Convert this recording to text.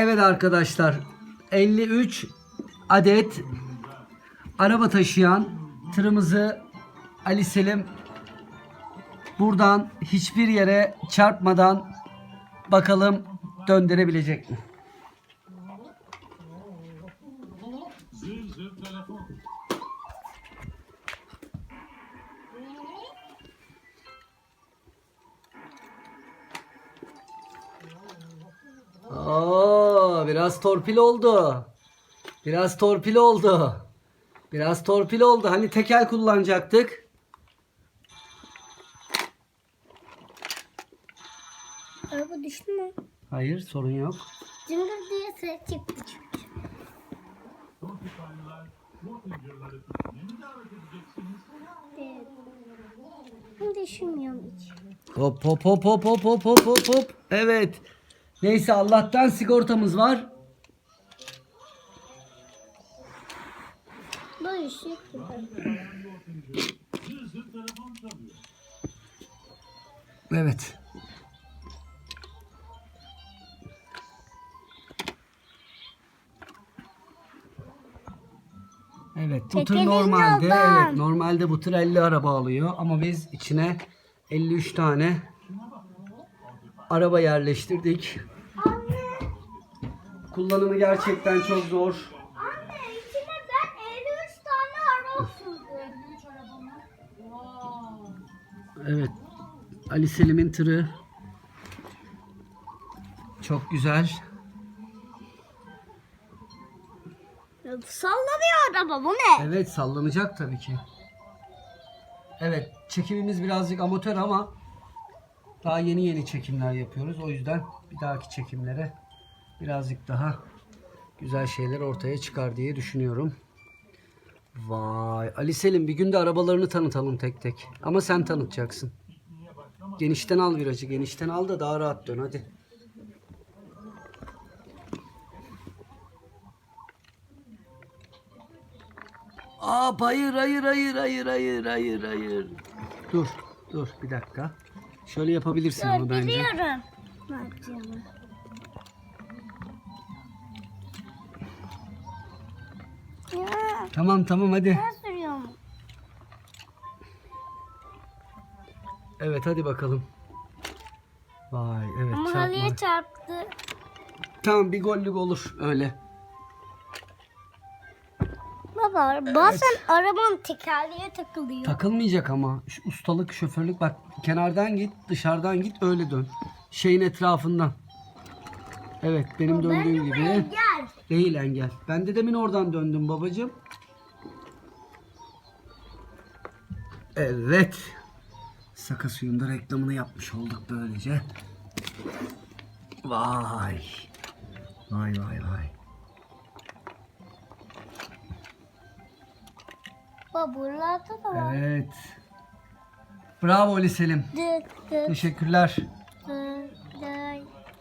Evet arkadaşlar 53 adet araba taşıyan tırımızı Ali Selim buradan hiçbir yere çarpmadan bakalım döndürebilecek mi? Biraz torpil oldu. Biraz torpil oldu. Biraz torpil oldu. Hani tekel kullanacaktık. Araba düştü mü? Hayır sorun yok. Cıngır diye ses çıktı çünkü. Düşünmüyorum hiç. Hop hop hop hop hop hop hop hop. Evet. Neyse Allah'tan sigortamız var. Gibi. Evet. Evet bu tır normalde evet normalde bu tır 50 araba alıyor ama biz içine 53 tane araba yerleştirdik. Kullanımı gerçekten çok zor. Anne içine ben 53 tane araba sürdüm. 53 araba Evet. Ali Selim'in tırı. Çok güzel. Sallanıyor araba bu ne? Evet sallanacak tabii ki. Evet çekimimiz birazcık amatör ama daha yeni yeni çekimler yapıyoruz. O yüzden bir dahaki çekimlere birazcık daha güzel şeyler ortaya çıkar diye düşünüyorum. Vay Ali Selim bir gün de arabalarını tanıtalım tek tek. Ama sen tanıtacaksın. Genişten al virajı. Genişten al da daha rahat dön hadi. Aa hayır hayır hayır hayır hayır hayır hayır. Dur dur bir dakika. Şöyle yapabilirsin onu bence. Biliyorum. Ne yapacağımı. Ya Tamam tamam hadi. ben sürüyorum. Evet hadi bakalım. Vay evet Ama çarpma. halıya çarptı. Tamam bir gollük olur öyle. Baba bazen arabanın tekerleğe takılıyor. Takılmayacak ama. Şu ustalık, şoförlük bak kenardan git, dışarıdan git öyle dön. Şeyin etrafından. Evet benim döndüğüm gibi. Gel. Değil engel. Ben de demin oradan döndüm babacığım. Evet. Saka suyunda reklamını yapmış olduk böylece. Vay. Vay vay vay. Baba buralarda da var. Evet. Bravo Ali Selim. Dık dık. Teşekkürler.